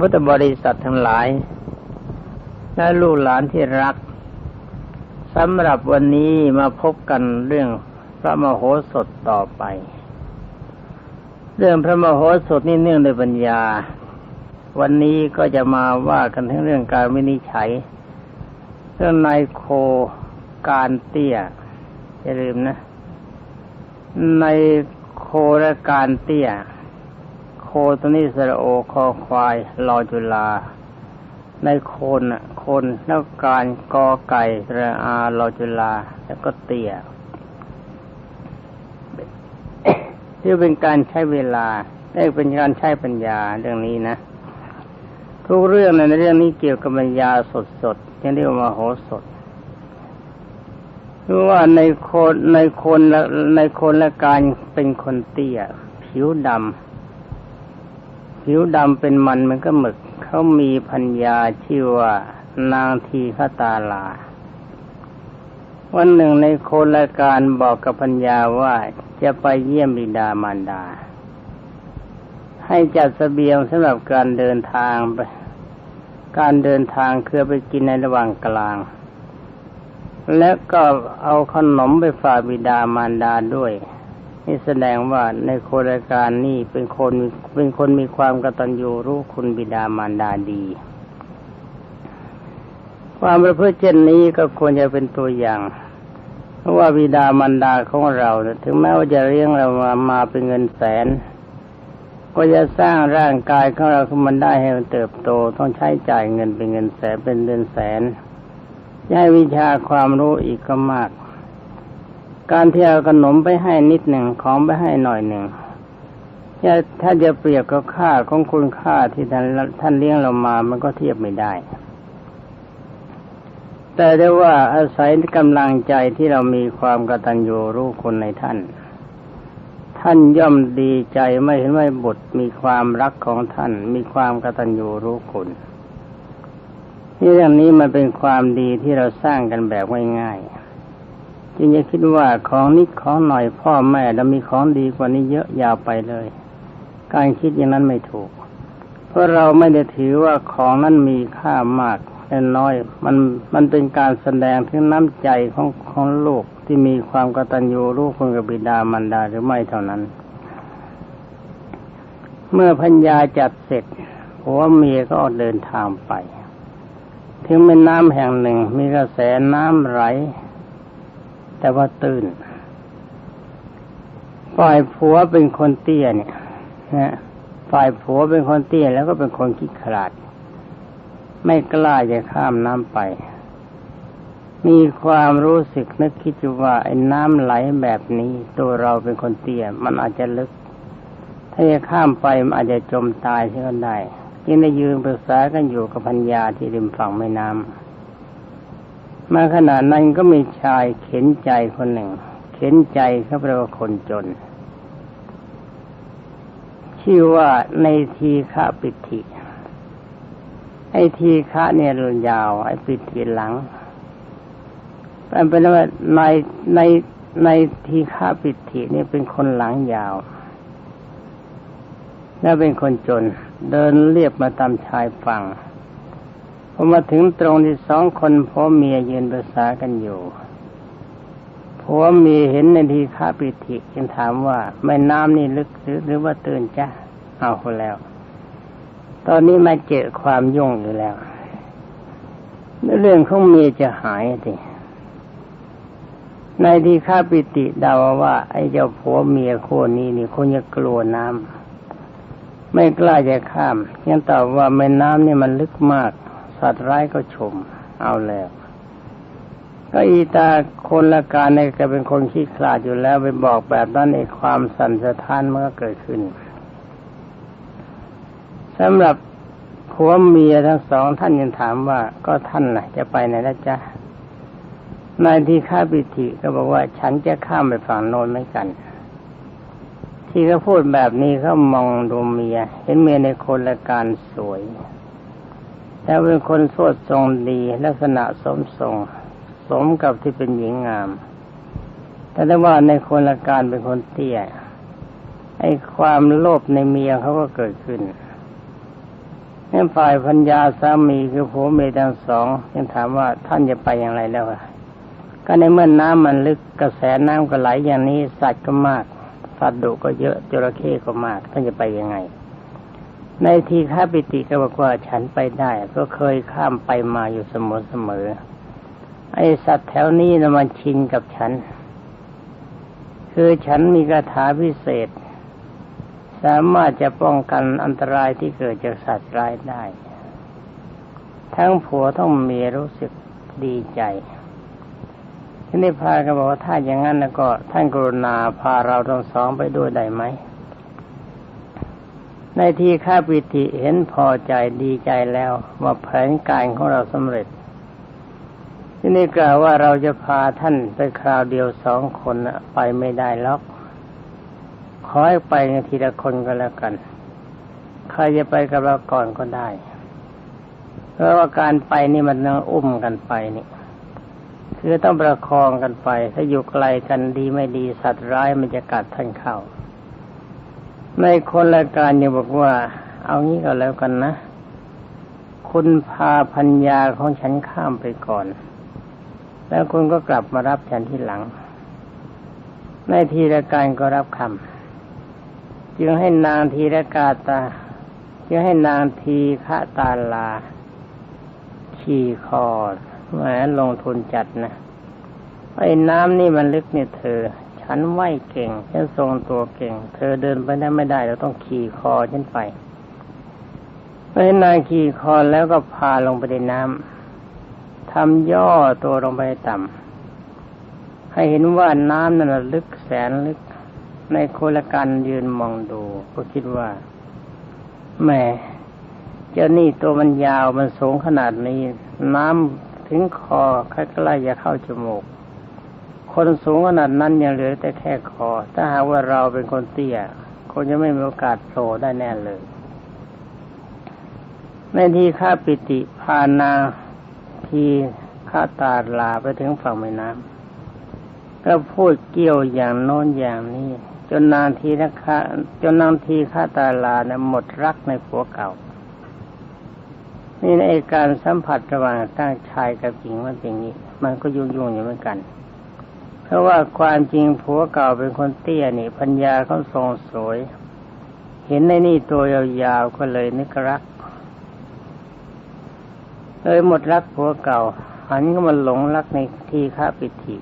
พุทธบริษัททั้งหลาย และลูกหลานที่รักสำหรับวันนี้มาพบกันเรื่องพระมโหสถต่อไป เรื่องพระมโหสถนี่เนื่องในปัญญา วันนี้ก็จะมาว่ากันทั้งเรื่องการวินิจฉัย เรื่องนายโคการเตี้ยอย่าลืมนะ ในโคและการเตี้ย ตนี้สระโอคอควายรอจุลา ในคนคนแล้วการกอไก่ระอารอจุลา แล้วก็เตี้ยที่เป็นการใช้เวลาได้เป็นการใช้ปัญญาเรื่องนี้นะ ทุกเรื่องในเรื่องนี้เกี่ยวกับปัญญาสดๆที่เรียกว่าโหสถรู้ว่าในคนในคนและในคนและการเป็นคนเตี้ย ผิวดำ ผิวดำเป็นมันมันก็หมึก เขามีพัญญาชื่อว่านางทีฆตาลา วันหนึ่งในโคนละการบอกกับพัญญาว่าจะไปเยี่ยมบิดามารดา ให้จัดสเสบียงสำหรับการเดินทางไป การเดินทางคือไปกินในระหว่างกลาง และก็เอาขนมไปฝากบิดามารดาด้วย นี่แสดงว่าในโครการนี่เป็นคนเป็นคนมีความกตัญญูรู้คุณบิดามารดาดี ความประพฤติเช่นนี้ก็ควรจะเป็นตัวอย่าง เพราะว่าบิดามารดาของเราถึงแม้ว่าจะเลี้ยงเรามามาเป็นเงินแสน ก็จะสร้างร่างกายของเราขึ้นมาได้ให้มันเติบโตต้องใช้จ่ายเงินเป็นเงินแสนเป็นเดือนแสนย้ายวิชาความรู้อีกก็มาก การที่เอาขนมไปให้นิดหนึ่งของไปให้หน่อยหนึ่งถ้าจะเปรียบกับค่าของคุณค่าที่ท่านท่านเลี้ยงเรามามันก็เทียบไม่ได้ แต่ได้ว่าอาศัยกำลังใจที่เรามีความกตัญญูรู้คุณในท่าน ท่านย่อมดีใจไม่เห็นว่าบุตรมีความรักของท่าน มีความกตัญญูรู้คุณนี่เรื่องนี้มันเป็นความดีที่เราสร้างกันแบบง่ายๆ จึงจะคิดว่าของนิดของหน่อยพ่อแม่เรามีของดีกว่านี้เยอะยาวไปเลย การคิดอย่างนั้นไม่ถูก เพราะเราไม่ได้ถือว่าของนั้นมีค่ามากแต่น้อย มันมันเป็นการแสดงถึงน้ำใจของของลูกที่มีความกตัญญูรู้คุณกับบิดามารดาหรือไม่เท่านั้น เมื่อพัญญาจัดเสร็จผัวเมียก็เดินทางไป ถึงเป็นน้ำแห่งหนึ่ง มีกระแสน้ำไหล แต่ว่าตื้นฝ่ายผัวเป็นคนเตี้ยเนี่ยนะฝ่ายผัวเป็นคนเตี้ยแล้วก็เป็นคนขี้ขลาด ไม่กล้าจะข้ามน้ำไป มีความรู้สึกนึกคิดว่าไอ้น้ำไหลแบบนี้ ตัวเราเป็นคนเตี้ย มันอาจจะลึก ถ้าจะข้ามไปมันอาจจะจมตายเช่นได้ จึงได้ยืนปรึกษากันอยู่กับพัญญาที่ริมฝั่งแม่น้ำ มาขณะนั้นก็มีชายเข็นใจคนหนึ่ง เข็นใจเขาแปลว่าคนจน ชื่อว่าในทีฆะปิธิไอทีฆะเนี่ยรุนยาว ไอปิธิหลังเป็นว่าในในในทีฆะปิธินี่เป็นคนหลังยาว และเป็นคนจน เดินเรียบมาตามชายฝั่ง พอมาถึงตรงที่สองคนพ่อเมียยืนปรึกษากันอยู่ผัวเมียเห็นในทีฆาปิธิจึงถามว่าแม่น้ำนี่ลึกหรือหรือว่าตื่นจ้ะเอาคนแล้ว ตอนนี้มาเจอความยุ่งอยู่แล้วเรื่องของเมียจะหายสิในที่ข้าปิติเดาว่าไอ้เจ้าผัวเมียโคนนี้นี่คงจะกลัวน้ำไม่กล้าจะข้ามยังตอบว่าแม่น้ำนี่มันลึกมาก สัตว์ร้ายก็ชม เอาแล้ว ก็อีตาคนละการในก็เป็นคนขี้ขลาดอยู่แล้วไปบอกแบบนั้นในความสั่นสะท้านมันก็เกิดขึ้นสำหรับผัวเมียทั้งสองท่านยังถามว่าก็ท่านน่ะ จะไปไหนละจ๊ะนายที่ข้าปิธิก็บอกว่า ฉันจะข้ามไปฝั่งโน้นเหมือนกัน ที่เขาพูดแบบนี้เขามองดูเมีย เห็นเมียในคนละการสวย แล้วเป็นคนสวดทรงดีลักษณะสมทรง สมกับที่เป็นหญิงงาม แต่ได้ว่าในคนละการเป็นคนเตี้ยไอ้ความโลภในเมียเขาก็เกิดขึ้นนนี่ฝ่ายพัญญาสามีคือผัวเมียทั้งสองยังถามว่าท่านจะไปอย่างไรแล้วอะก็ในเมื่อนน้ำมันลึกกระแสน้ำก็ไหลอย่างนี้สัตว์ก็มากสัตว์ดุก็เยอะจระเข้ก็มากท่านจะไปยังไง ในทีฆาปิติก็บอกว่าฉันไปได้ ก็เคยข้ามไปมาอยู่เสมอเสมอไอสัตว์แถวนี้นะมันชินกับฉัน คือฉันมีคาถาพิเศษ สามารถจะป้องกันอันตรายที่เกิดจากสัตว์ร้ายได้ ทั้งผัวต้องเมียรู้สึกดีใจที่นี้พาก็บอกว่าถ้าอย่างนั้นก็ท่านกรุณาพาเราทั้งสองไปด้วยได้ไหม ในที่ข้าปิติเห็นพอใจดีใจแล้วว่าแผนการของเราสำเร็จ ที่นี่กล่าวว่าเราจะพาท่านไปคราวเดียวสองคนน่ะไปไม่ได้ล็อกขอให้ไปกันทีละคนก็แล้วกัน ใครจะไปกับเราก่อนก็ได้ เพราะว่าการไปนี่มันต้องอุ้มกันไปนี่คือต้องประคองกันไป ถ้าอยู่ไกลกันดีไม่ดีสัตว์ร้ายมันจะกัดท่านเข้า ในคนละการยังบอกว่า เอางี้ก็แล้วกันนะ คุณพาพัญญาของฉันข้ามไปก่อน แล้วคุณก็กลับมารับฉันที่หลัง ในทีละการก็รับคำจึงให้นางทีละกาตาจึงให้นางทีฆะตาลา ขี่คอแหมลงทุนจัดนะไอ้น้ำนี่มันลึกเนี่ยเธอ ฉันไหวเก่ง ฉันทรงตัวเก่ง เธอเดินไปได้ไม่ได้ เราต้องขี่คอฉันไปไอ้นางขี่คอแล้วก็พาลงไปในน้ำทำย่อตัวลงไปต่ำให้เห็นว่าน้ำนั่นลึกแสนลึก ในโคลกันยืนมองดู ก็คิดว่าแหม่เจ้านี่ตัวมันยาวมันสูงขนาดนี้ น้ำถึงคอใกล้ๆจะเข้าจมูก คนสูงขนาดนั้นยังเหลือแต่แค่คอ ถ้าหากว่าเราเป็นคนเตี้ยคงจะไม่มีโอกาสโผล่ได้แน่เลย ในที่ข้าปิติพานาทีข้าตาลาไปถึงฝั่งแม่น้ำก็พูดเกี่ยวอย่างโน้นอย่างนี้ จนนางทีนะคะจนนางทีข้าตาลาเนี่ยหมดรักในผัวเก่า นี่ในการสัมผัสระหว่างตั้งชายกับหญิงมันเป็นอย่างนี้ มันก็ยุ่งยุ่งอยู่เหมือนกัน เพราะว่าความจริงผัวเก่าเป็นคนเตี้ยนี่พัญญาเขาทรงสวย เห็นในนี่ตัวยาวๆก็เลยนึกรักเลยหมดรักผัวเก่า หันก็มาหลงรักในทีฆาปิธิ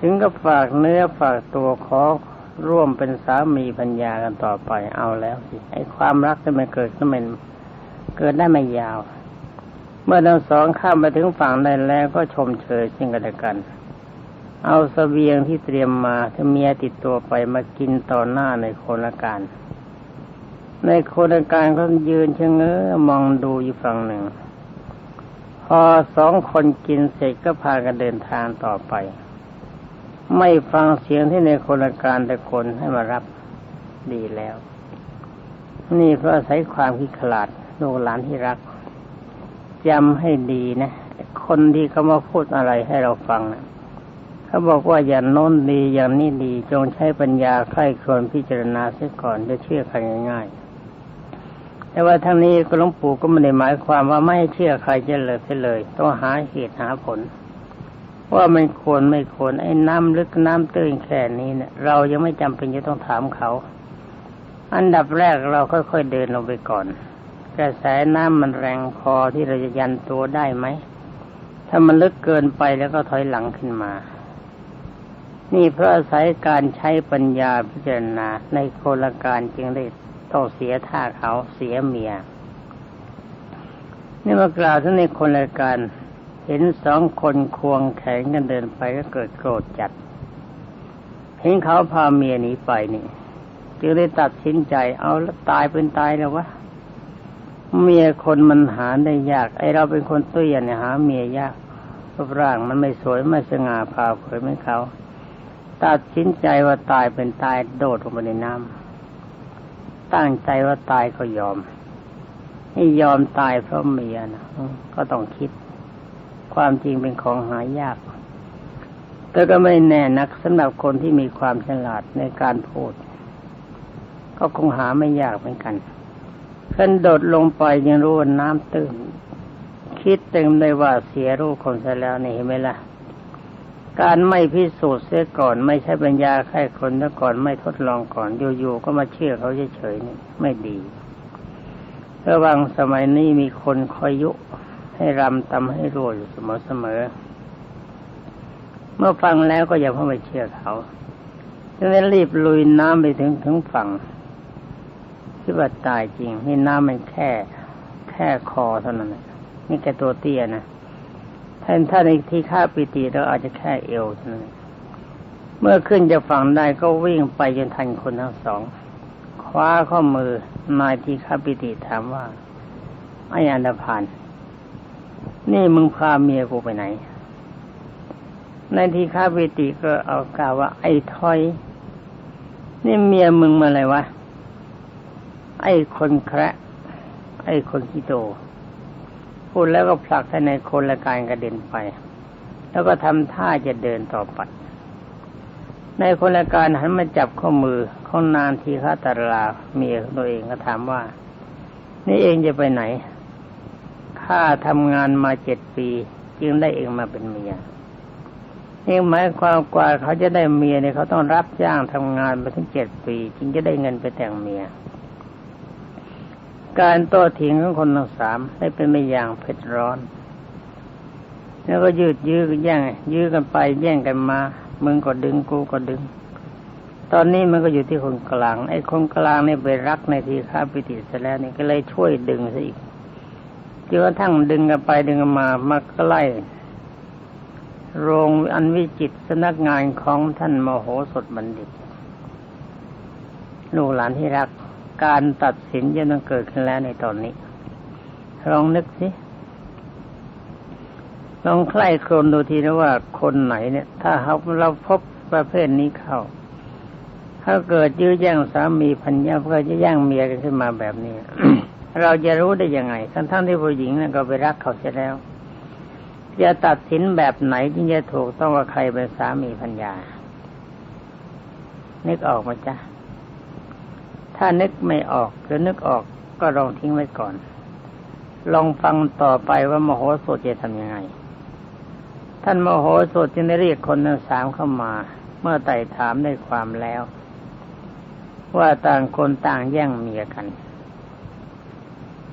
ถึงกับฝากเนื้อฝากตัวขอร่วมเป็นสามีปัญญากันต่อไปเอาแล้วสิไอ้ความรักที่มันเกิดก็มันเกิดได้ไม่ยาว เมื่อทั้งสองข้ามไปถึงฝั่งได้แล้วก็ชมเชยซึ่งกันและกัน เอาสเสบียงที่เตรียมมาถ้าเมียติดตัวไปมากินต่อหน้าในโคนละการในโคนละการก็ยืนเชงเง้อมองดูอยู่ฝั่งหนึ่ง พอสองคนกินเสร็จก็พากันเดินทางต่อไป ไม่ฟังเสียงที่ในคนละการแต่คนให้มารับดีแล้ว นี่เพราะอาศัยความคิดขลาดลูกหลานที่รักจำให้ดีนะ คนที่เขามาพูดอะไรให้เราฟังนะ เขาบอกว่าอย่างโน้นดีอย่างนี้ดี จงใช้ปัญญาใครควญพิจารณาเสียก่อนจะเชื่อใครง่ายๆ แต่ว่าทั้งนี้ก็หลวงปู่ก็ไม่ได้หมายความว่าไม่เชื่อใครจะเลยไปเลย ต้องหาเหตุหาผล ว่ามันควรไม่ควรไอ้น้ำลึกน้ำตื้นแค่นี้เนี่ย เรายังไม่จำเป็นจะต้องถามเขา อันดับแรกเราค่อยๆเดินลงไปก่อน กระแสน้ำมันแรงพอที่เราจะยันตัวได้ไหมถ้ามันลึกเกินไปแล้วก็ถอยหลังขึ้นมา นี่เพราะอาศัยการใช้ปัญญาพิจารณาในโคลการจึงได้ต้องเสียท่าเขาเสียเมีย นี่มากล่าวทั้งในคนละการเห็นสองคนควงแขนกันเดินไปก็เกิดโกรธจัด เห็นเขาพาเมียหนีไปนี่จึงได้ตัดสินใจเอาแล้วตายเป็นตายแล้ววะเมียคนมันหาได้ยาก ไอเราเป็นคนตุ้ยเนี่ยหาเมียยากรูปร่างมันไม่สวยไม่สง่าผ่าเผยเหมือนเขา ตัดสินใจว่าตายเป็นตายโดดลงไปในน้ำตั้งใจว่าตายก็ยอมนี่ยอมตายเพราะเมียนะก็ต้องคิด ความจริงเป็นของหายาก แต่ก็ไม่แน่นักสำหรับคนที่มีความฉลาดในการพูด ก็คงหาไม่ยากเหมือนกันขึ้นโดดลงไปยังรู้ว่าน้ำตื้นคิดเต็มได้ว่าเสียรูปคนซะแล้วนี่เห็นไหมล่ะ การไม่พิสูจน์เสียก่อน ไม่ใช่ปัญญาแค่คนซะก่อนไม่ทดลองก่อนอยู่ๆก็มาเชื่อเขาเฉยๆนี่ไม่ดีระวังสมัยนี้มีคนคอยยุ ให้รำตำให้รัวอยู่เสมอๆเมื่อฟังแล้วก็อย่าเพิ่งไปเชื่อเขาดังนั้นรีบลุยน้ำไปถึงถึงฝั่งคิดว่าตายจริงนี่น้ำมันแค่ แค่คอเท่านั้นนี่แกตัวเตี้ยนะ ท่านถ้านที่ค่าปิติเราอาจจะแค่เอวเท่านั้นเมื่อขึ้นจะฝั่งได้ก็วิ่งไปจนทันคนทั้งสอง คว้าข้อมือนายที่ข้าปิติถามว่าไอ้อันดพานนี่มึงพาเมียกูไปไหนในที่ข้าปิติก็เอากล่าวว่า ไอ้ถอย นี่เมียมึงมาอะไรวะไอ้คนแคระไอ้คนขี้โต พูดแล้วก็ผลักให้ในคนละกายกระเด็นไป แล้วก็ทำท่าจะเดินต่อไป ในคนละการหันมาจับข้อมือของนางทีฆาตราเมียตัวเองก็ถามว่า นี่เองจะไปไหนข้าทำงานมาเจ็ดปี จึงได้เองมาเป็นเมียเองหมายความกว่าเขาจะได้เมียเนี่ยเขาต้องรับจ้างทำงานมาถึงเจ็ดปี จึงจะได้เงินไปแต่งเมีย การโต้เถียงของคนทั้งสามได้เป็นไปอย่างเผ็ดร้อน แล้วก็ยืดยื้อกันแย่งยื้อกันไปแย่งกันมา มึงก็ดึงกูก็ดึง ตอนนี้มันก็อยู่ที่คนกลาง ไอ้คนกลางเนี่ยไปรักในทีฆาปิติเสร็จแล้วนี่ก็เลยช่วยดึงซะอีกจนกระทั่งดึงกันไปดึงกันมามาใกล้โรงอันวิจิตสนักงานของท่านมโหสถบัณฑิต ลูกหลานที่รัก การตัดสินจะต้องเกิดขึ้นแล้วในตอนนี้ ลองนึกสิลองใคร่ครวญดูทีนะว่าคนไหนเนี่ย ถ้าเราเราพบประเภทนี้เข้า ถ้าเกิดยื้อแย่งสามีพันยาเพื่อจะแย่งเมียกันขึ้นมาแบบนี้ เราจะรู้ได้ยังไงทั้งทั้งที่ผู้หญิงนั้นก็ไปรักเขาเสียแล้ว จะตัดสินแบบไหนที่จะถูกต้องว่าใครเป็นสามีพัญญานึกออกมาจ้ะ ถ้านึกไม่ออกหรือนึกออกก็ลองทิ้งไว้ก่อน ลองฟังต่อไปว่ามโหสถจะทำยังไง ท่านมโหสถจึงได้เรียกคนทั้งสามเข้ามา เมื่อไต่ถามได้ความแล้ว ว่าต่างคนต่างแย่งเมียกัน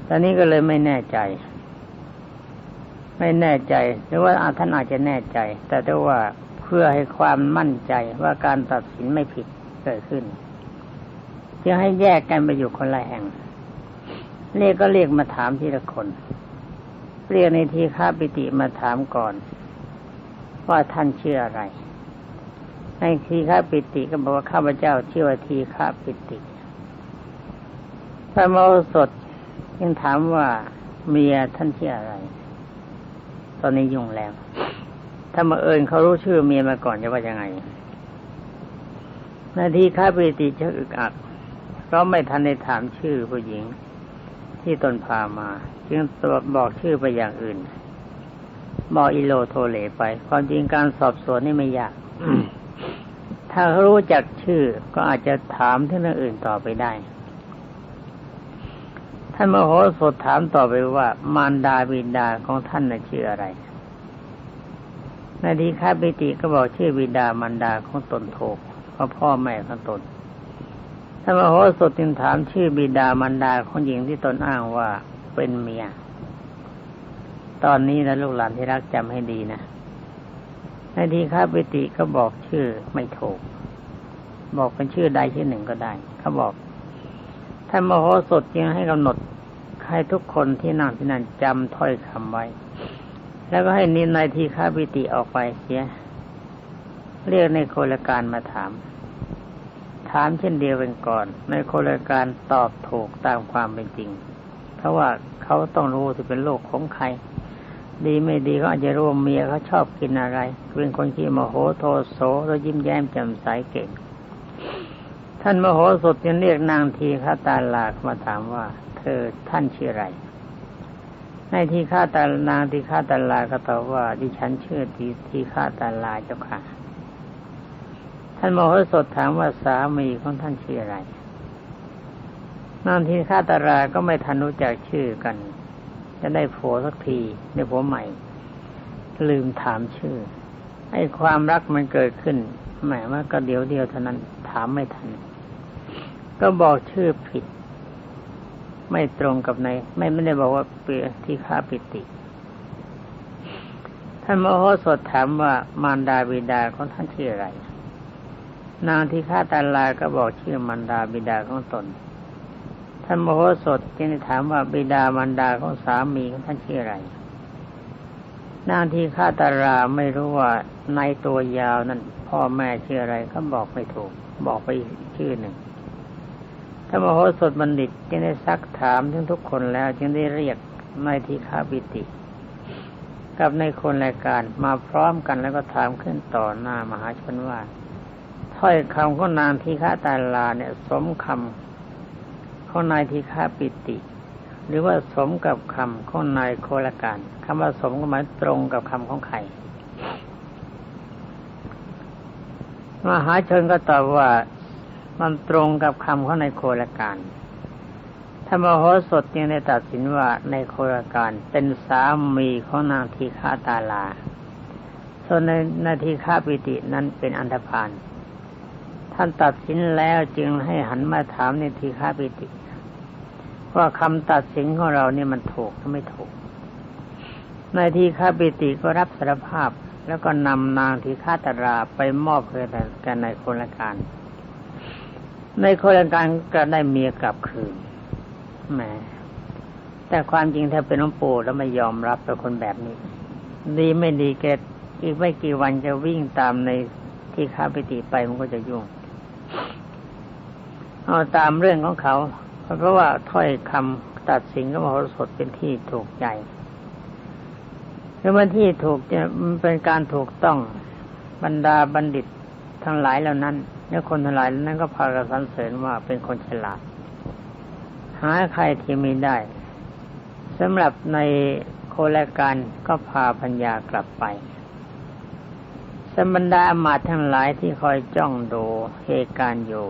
ตอนนี้ก็เลยไม่แน่ใจ ไม่แน่ใจ หรือว่าท่านอาจจะแน่ใจ แต่ถ้าว่าเพื่อให้ความมั่นใจว่าการตัดสินไม่ผิดเกิดขึ้น จะให้แยกกันไปอยู่คนละแห่งเรียกก็เรียกมาถามทีละคน เรียกในทีฆาปิติมาถามก่อน ว่าท่านชื่ออะไร ในทีฆาปิติก็บอกว่าข้าพเจ้าชื่อว่าทีฆาปิติพระโมสดยังถามว่าเมียท่านชื่ออะไร ตอนนี้ยุ่งแล้ว ถ้ามาเอิญเขารู้ชื่อเมียมาก่อนจะว่ายังไง นาทีข้าปิติจะอึกอัก เพราะไม่ทันได้ถามชื่อผู้หญิงที่ตนพามา จึงตัวบอกชื่อไปอย่างอื่นบอกอิโลโทเลไป ความจริงการสอบสวนนี่ไม่ยาก ถ้ารู้จักชื่อก็อาจจะถามถึงเรื่องอื่นต่อไปได้ ท่านมโหสถถามต่อไปว่า มารดาบิดาของท่านน่ะชื่ออะไรนาทีข้าปิติก็บอกชื่อบิดามารดาของตนโทกพราะพ่อแม่ของตน ท่านมโหสถจึงถามชื่อบิดามารดาของหญิงที่ตนอ้างว่าเป็นเมีย ตอนนี้นะลูกหลานที่รักจำให้ดีนะนาทีข้าปิติก็บอกชื่อไม่ถูก บอกเป็นชื่อใดชื่อหนึ่งก็ได้เขาบอกท่านมโหสถจึงให้กำหนดให้ทุกคนที่นั่งที่นั่นจำถ้อยคำไว้ แล้วก็ให้นินายทีข้าปิติออกไปเสีย เรียกในโคลการมาถาม ถามเช่นเดียวกันก่อน ในโคลการตอบถูกตามความเป็นจริง เพราะว่าเขาต้องรู้ที่เป็นโลกของใคร ดีไม่ดีเขาอาจจะรู้เมียเขาชอบกินอะไรเป็นคนที่โมโหโทโสแล้วยิ้มแย้มแจ่มใสเก่ง ท่านมโหสถยังเรียกนางทีฆาตาลามาถามว่า เธอท่านชื่ออะไรในทีฆาตานางทีฆาตาลาก็ตอบว่าดิฉันชื่อทีทีฆาตาลาเจ้าค่ะ ท่านมโหสถถามว่าสามีของท่านชื่ออะไรนางทีฆาตาราก็ไม่ทันรู้จักชื่อกัน จะได้ผัวสักทีได้ผัวใหม่ ลืมถามชื่อไอ้ความรักมันเกิดขึ้นแหมมันก็เดียวเดียวเท่านั้นถามไม่ทัน ก็บอกชื่อผิด ไม่ตรงกับในไม่ไม่ได้บอกว่าเปียที่ข้าปิติ ท่านมโหสถถามว่ามารดาบิดาของท่านชื่ออะไร นางที่ข้าตาลาก็บอกชื่อมารดาบิดาของตน ท่านมโหสถจึงถามว่าบิดามารดาของสามีของท่านชื่ออะไร นางที่ข้าตาราไม่รู้ว่าในตัวยาวนั้นพ่อแม่ชื่ออะไรก็บอกไม่ถูก บอกไปชื่อหนึ่งถ้านมโหสถบัณฑิตจึงได้ซักถามทั้งทุกคนแล้ว จึงได้เรียกนายทีฆาบิติ กับในคนรายการมาพร้อมกันแล้วก็ถามขึ้นต่อหน้ามหาชนว่า ถ้อยคำของนางทีฆาตาลาเนี่ย สมคำของนายทีฆาปิติ หรือว่าสมกับคำของนายโคลการคำว่าสมก็หมายตรงกับคำของใครมหาชนก็ตอบว่ามันตรงกับคำของในโครการธรรมโหสถยังได้ตัดสินว่าในโครการเป็นสามีของนางทีฆาตาลา ส่วนในนาทีฆาปิตินั้นเป็นอันธพาล ท่านตัดสินแล้วจึงให้หันมาถามในทีฆาปิติ ว่าคำตัดสินของเราเนี่ยมันถูกหรือไม่ถูกในทีฆาปิติก็รับสารภาพ แล้วก็นำนางทีฆาตราไปมอบเพื่อกันในคนละการ ในคนละการก็ได้เมียกลับคืนแหมแต่ความจริงถ้าเป็นน้องปู่แล้วไม่ยอมรับเป็นคนแบบนี้ ดีไม่ดีแกอีกไม่กี่วันจะวิ่งตามในที่ข้าไปติไปมันก็จะยุ่ง เอาตามเรื่องของเขา เพราะว่าถ้อยคำตัดสินก็มโหสถเป็นที่ถูกใจคือมันที่ถูกจะมันเป็นการถูกต้องบรรดาบัณฑิตทั้งหลายเหล่านั้นและคนทั้งหลายนั้นก็พากันสรรเสริญว่าเป็นคนฉลาด หาใครที่ไม่ได้สำหรับในโคลการก็พาพัญญากลับไป สมบรรดาอมาตทั้งหลายที่คอยจ้องดูเหตุการณ์อยู่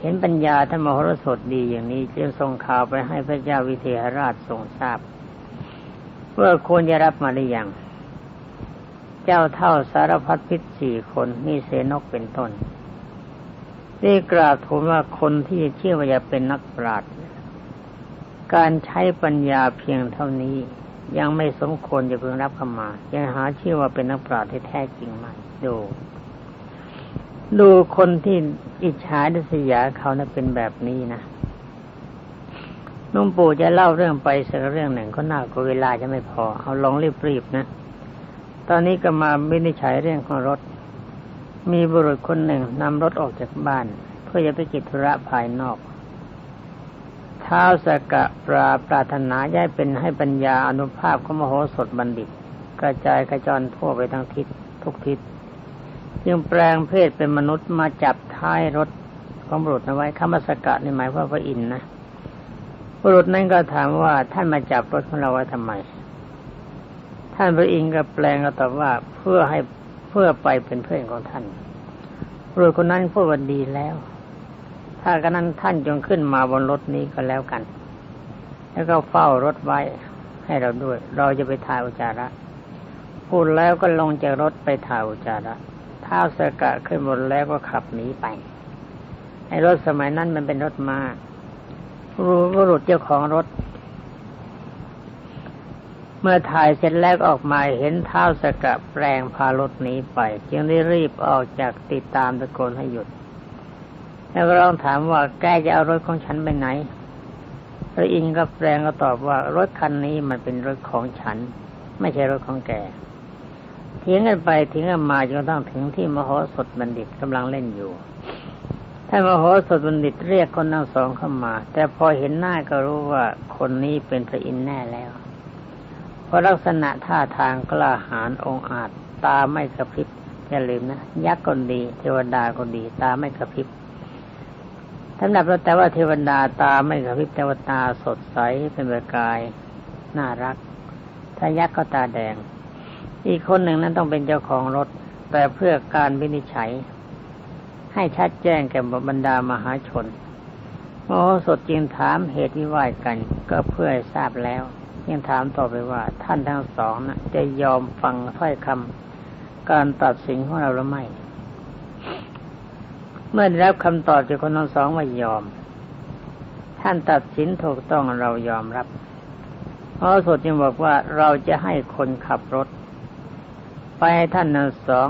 เห็นปัญญาธรรมโหรสดดีอย่างนี้จึงส่งข่าวไปให้พระเจ้าวิเทหราชทรงทราบว่าควรจะรับมาหรือยังเจ้าเท่าสารพัดพิษสี่คนมีเสนกเป็นต้นได้กราบทูลว่าคนที่เชื่อว่าจะเป็นนักปราชญ์การใช้ปัญญาเพียงเท่านี้ ยังไม่สมควรจะพึงรับเข้ามายังหาชื่อว่าเป็นนักปราชญ์ที่แท้จริงไหมดูดูคนที่อิจฉาดิษยาเขานะเป็นแบบนี้นะนุ่มปู่จะเล่าเรื่องไปสักเรื่องหนึ่งก็น่ากลัวเวลาจะไม่พอ เอาลองรีบๆนะ ตอนนี้ก็มาวินิจฉัยเรื่องของรถ มีบุรุษคนหนึ่งนำรถออกจากบ้าน เพื่อจะไปกิจธุระภายนอก ท้าสกะปราปรารถนาย้ายเป็นให้ปัญญาอนุภาพของมโหสถบัณฑิต กระจายกระจรทั่วไปทั้งทิศทุกทิศยังแปลงเพศเป็นมนุษย์มาจับท้ายรถของบุรุษเอาไว้คำว่าสกะนี่หมายว่าพระอินทร์นะบุรุษนั้นก็ถามว่าท่านมาจับรถของเราไว้ทำไม ท่านพระอินทร์ก็แปลงก็ตอบว่าเพื่อให้เพื่อไปเป็นเพื่อนของท่านบุรุษคนนั้นพูดว่าดีแล้ว ถ้ากันนั้นท่านจงขึ้นมาบนรถนี้ก็แล้วกัน แล้วก็เฝ้ารถไว้ให้เราด้วย เราจะไปถ่ายอุจาระ พูดแล้วก็ลงจากรถไปถ่ายอุจาระท้าสกะขึ้นบนแล้วก็ขับหนีไปไอ้รถสมัยนั้นมันเป็นรถมา้ารู้บุรุษเจ้าของรถ เมื่อถ่ายเสร็จแล้วออกมาเห็นเท้าสกะแปลงพารถหนีไป จึงได้รีบออกจากติดตามตะโกนให้หยุด แล้วก็ลองถามว่าแกจะเอารถของฉันไปไหนพระอินทร์ก็แปลงก็ตอบว่ารถคันนี้มันเป็นรถของฉัน ไม่ใช่รถของแกเถียงกันไปเถียงกันมาจนต้องถึงที่มโหสถบัณฑิตกำลังเล่นอยู่ท่านมโหสถบัณฑิตเรียกคนทั้งสองเข้ามา แต่พอเห็นหน้าก็รู้ว่าคนนี้เป็นพระอินทร์แน่แล้ว เพราะลักษณะท่าทางกล้าหาญองอาจ ตาไม่กระพริบอย่าลืมนะยักษ์คนดี เทวดาคนดี ตาไม่กระพริบ สำหรับเราแต่ว่าเทวดาตาไม่กระพริบแต่ว่าตาสดใสเป็นประกายน่ารัก ถ้ายักษ์ก็ตาแดง อีกคนหนึ่งนั้นต้องเป็นเจ้าของรถ แต่เพื่อการวินิจฉัย ให้ชัดแจ้งแก่บรรดามหาชนโอ้สดจึงถามเหตุวิวาทกัน ก็เพื่อทราบแล้ว ยังถามต่อไปว่า ท่านทั้งสองนะจะยอมฟังถ้อยคำการตัดสินของเราหรือไม่ เมื่อได้รับคำตอบจากคนทั้งสองว่ายอม ท่านตัดสินถูกต้องเรายอมรับพระสดจึงบอกว่าเราจะให้คนขับรถ ไปให้ท่านทั้งสอง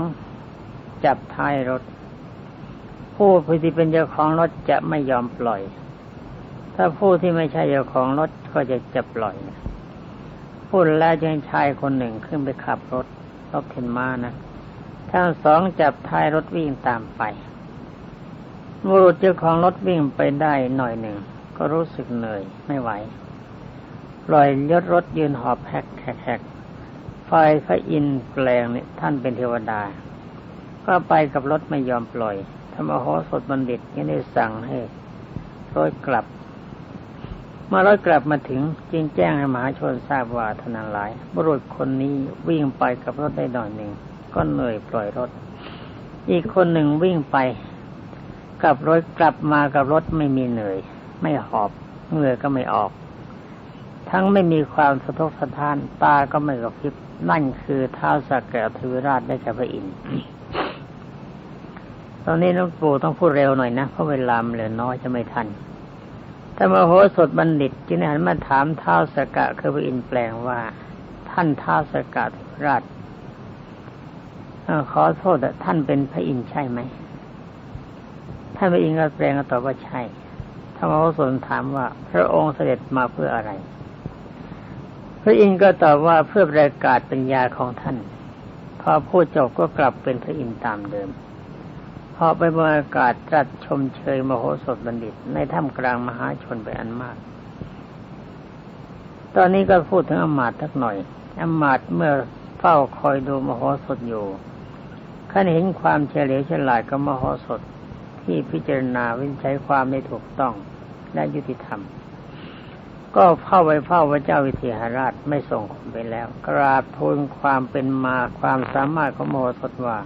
จับท้ายรถ ผู้ที่เป็นเจ้าของรถจะไม่ยอมปล่อย ถ้าผู้ที่ไม่ใช่เจ้าของรถก็จะจะปล่อยพูดแล้วจึงชายคนหนึ่งขึ้นไปขับรถรถเข็นม้านะทั้งสองจับท้ายรถวิ่งตามไป บุรุษเจ้าของรถวิ่งไปได้หน่อยหนึ่ง ก็รู้สึกเหนื่อยไม่ไหวปล่อยยศรถยืนหอบแฮกแฮกไฟพระอินแปลงเนี่ยท่านเป็นเทวดา ก็ไปกับรถไม่ยอมปล่อยธรรมโหสถบัณฑิตยังได้สั่งให้รถกลับ เมื่อรถกลับมาถึงจึงแจ้งให้มหาชนทราบว่าทนานหลาย บุรุษคนนี้วิ่งไปกับรถได้หน่อยหนึ่ง ก็เหนื่อยปล่อยรถ อีกคนหนึ่งวิ่งไป กับรถกลับมากับรถไม่มีเหนื่อย ไม่หอบเหงื่อก็ไม่ออก ทั้งไม่มีความสะทกสะท้านตาก็ไม่กระพริบนั่นคือเท้าสักแก้วทวราชได้แก่พระอินทร์ตอนนี้น้องปู่ต้องพูดเร็วหน่อยนะเพราะเวลาเหลือน้อยจะไม่ทันแต่มโหสถบัณฑิตจึงหันมาถามเท้าสกะคือพระอินทร์แปลงว่า ท่านเท้าสกะทวราชขอโทษท่านเป็นพระอินทร์ใช่ไหม ท่านพระอินทร์ก็แปลงก็ตอบว่าใช่ธรรมโหสถถามว่าพระองค์เสด็จมาเพื่ออะไร พระอินทร์ก็ตอบว่าเพื่อประกาศปัญญาของท่าน พอพูดจบก็กลับเป็นพระอินทร์ตามเดิม พอไปบรรยากาศจัดชมเชยมโหสถบัณฑิต ในถ้ำกลางมหาชนไปอันมาก ตอนนี้ก็พูดถึงอมาตทักหน่อยอมาตเมื่อเฝ้าคอยดูมโหสถอยู่ขันเห็นความเฉลียวฉลาดกับมโหสถ ที่พิจารณาวิจัยความไม่ถูกต้องและยุติธรรม ก็เข้าไปเฝ้าพระเจ้าวิเทหราชไม่ส่งคนไปแล้ว กราบทูลความเป็นมาความสามารถของโมสถว่า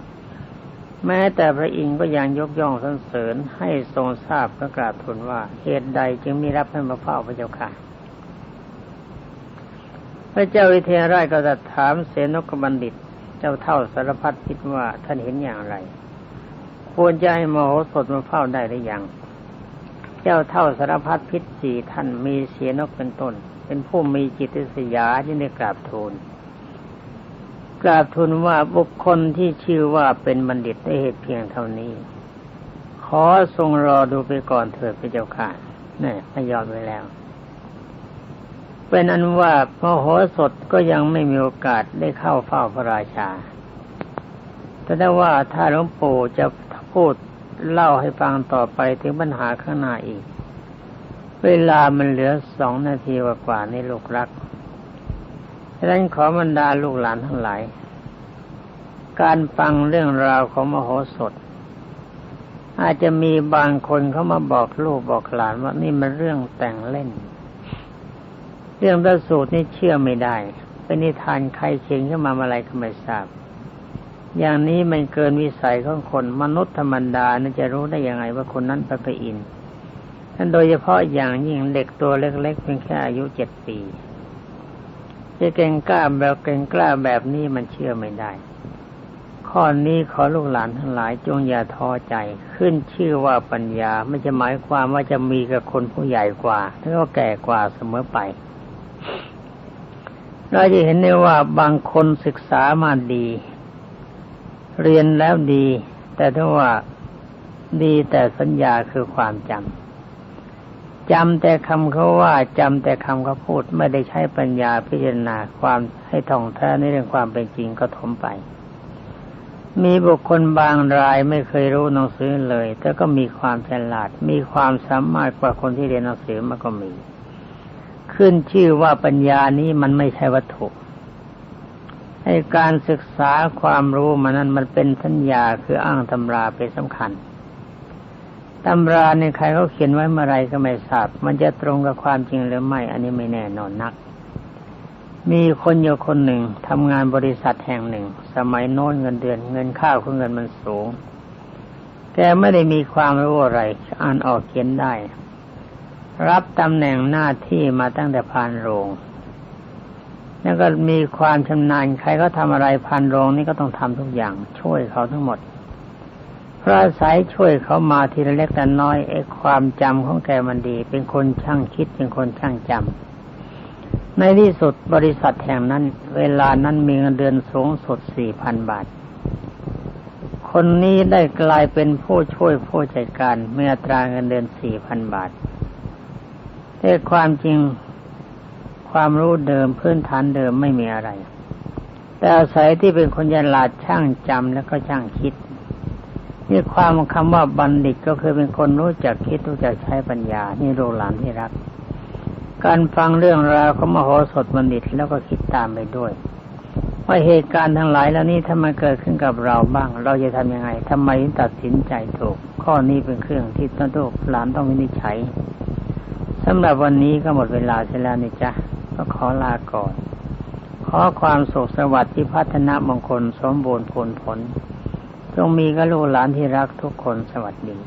แม้แต่พระอินทร์ก็ยังยกย่องสรรเสริญให้ทรงทราบพระกราบทูลว่าเหตุใดจึงมีรับให้มาเฝ้าพระเจ้าค่ะพระเจ้าวิเทหราชก็จะถามเสนกบัณฑิต เจ้าเท่าสารพัดคิดว่าท่านเห็นอย่างไร ควรจะให้มโหสถมาเฝ้าได้หรือยัง เจ้าเท่าสารพัดพิษสี่ท่านมีเสียนกเป็นต้น เป็นผู้มีจิตสยาที่ได้กราบทูลกราบทูลว่าบุคคลที่ชื่อว่าเป็นบัณฑิตได้เหตุเพียงเท่านี้ ขอทรงรอดูไปก่อนเถิดพระเจ้าค่ะนี่ไม่ยอมไปแล้ว เป็นอันว่าพระโหสถก็ยังไม่มีโอกาสได้เข้าเฝ้าพระราชาแต่ได้ว่าถ้าหลวงปู่จะ พูดเล่าให้ฟังต่อไปถึงปัญหาข้างหน้าอีก เวลามันเหลือสองนาทีกว่าในลูกรักดังนั้นขอบรรดาลูกหลานทั้งหลาย การฟังเรื่องราวของมโหสถ อาจจะมีบางคนเขามาบอกลูกบอกหลานว่านี่มันเรื่องแต่งเล่น เรื่องประสูตรนี่เชื่อไม่ได้ เป็นนิทานใครเขียนขึ้นมาอะไรก็ไม่ทราบ อย่างนี้มันเกินวิสัยของคนมนุษย์ธรรมดานจะรู้ได้ยังไงว่าคนนั้นเป็นพระอินทร์ท่านโดยเฉพาะอย่างยิ่งเด็กตัวเล็กๆเพียงแค่อายุเจ็ดปีจะเก่งกล้าแบบเก่งกล้าแบบนี้มันเชื่อไม่ได้ ข้อนี้ขอลูกหลานทั้งหลายจงอย่าท้อใจ ขึ้นชื่อว่าปัญญาไม่จะหมายความว่าจะมีกับคนผู้ใหญ่กว่าแล้วก็แก่กว่าเสมอไปเราจะเห็นได้ว่าบางคนศึกษามาดี เรียนแล้วดี แต่ถ้าว่าดีแต่สัญญาคือความจำจำแต่คำเขาว่าจำแต่คำเขาพูดไม่ได้ใช้ปัญญาพิจารณาความให้ท่องแท้ในเรื่องความเป็นจริงก็ถมไป มีบุคคลบางรายไม่เคยรู้หนังสือเลย แต่ก็มีความฉลาด มีความสามารถกว่าคนที่เรียนหนังสือมาก็มี ขึ้นชื่อว่าปัญญานี้มันไม่ใช่วัตถุ ให้การศึกษาความรู้มันนั้นมันเป็นสัญญาคืออ้างตำราเป็นสำคัญตำราในใครเขาเขียนไว้เมื่อไรก็ไม่ทราบ มันจะตรงกับความจริงหรือไม่ อันนี้ไม่แน่นอนนัก มีคนอยู่คนหนึ่งทำงานบริษัทแห่งหนึ่ง สมัยโน้นเงินเดือน เงินข้าวของเงินมันสูง แกไม่ได้มีความรู้อะไรอ่านออกเขียนได้ รับตำแหน่งหน้าที่มาตั้งแต่พานโรง แล้วก็มีความชำนาญใครก็ทำอะไรพานโรงนี่ก็ต้องทำทุกอย่าง ช่วยเขาทั้งหมดพระอายช่วยเขามาทีละเล็กแต่น้อยไอ้ความจำของแกมันดี เป็นคนช่างคิดเป็นคนช่างจำในที่สุดบริษัทแห่งนั้น เวลานั้นมีเงินเดือนสูงสุดสี่พันบาท คนนี้ได้กลายเป็นผู้ช่วยผู้จัดการเมีอัตราเงินเดือนสี่พันบาทแต่ความจริง ความรู้เดิมพื้นฐานเดิมไม่มีอะไร แต่อาศัยที่เป็นคนยลาดช่างจำแล้วก็ช่างคิดนี่ความคำว่าบัณฑิตก็คือเป็นคนรู้จักคิดรู้จักใช้ปัญญา นี่โรหลานที่รัก การฟังเรื่องราวของมโหสถบัณฑิตแล้วก็คิดตามไปด้วยว่าเหตุการณ์ทั้งหลายแล้วนี้ถ้ามันเกิดขึ้นกับเราบ้าง เราจะทำยังไงทำไมตัดสินใจถูก ข้อนี้เป็นเครื่องที่ต้องลูกหลานต้องวินิจฉัยสำหรับวันนี้ก็หมดเวลาเสียแล้วนี่จ้ะ ก็ขอลาก่อน ขอความสุขสวัสดิ์ที่พัฒนามงคลสมบูรณ์ผลผลจงมีกับลูกหลานที่รักทุกคนสวัสดี